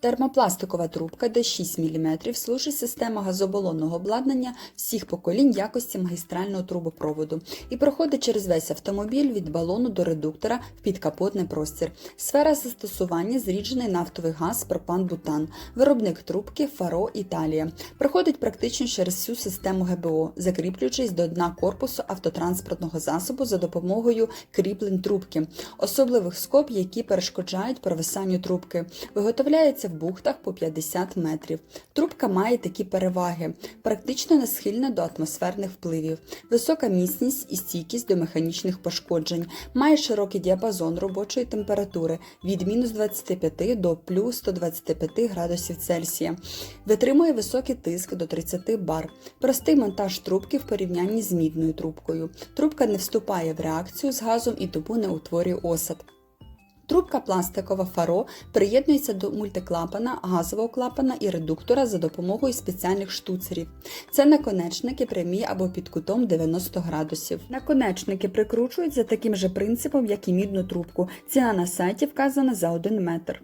Термопластикова трубка D6 мм служить система газобалонного обладнання всіх поколінь якості магістрального трубопроводу і проходить через весь автомобіль від балону до редуктора в підкапотний простір. Сфера застосування зріджений нафтовий газ пропан-бутан, виробник трубки Фаро Італія. Проходить практично через всю систему ГБО, закріплюючись до дна корпусу автотранспортного засобу за допомогою кріплень трубки, особливих скоб, які перешкоджають провисанню трубки. Виготовляється в бухтах по 50 метрів. Трубка має такі переваги: практично не схильна до атмосферних впливів, висока міцність і стійкість до механічних пошкоджень, має широкий діапазон робочої температури від мінус 25 до плюс 125 градусів Цельсія, витримує високий тиск до 30 бар, простий монтаж трубки в порівнянні з мідною трубкою. Трубка не вступає в реакцію з газом і тому не утворює осад. Трубка пластикова фаро приєднується до мультиклапана, газового клапана і редуктора за допомогою спеціальних штуцерів. Це наконечники прямі або під кутом 90 градусів. Наконечники прикручують за таким же принципом, як і мідну трубку. Ціна на сайті вказана за 1 метр.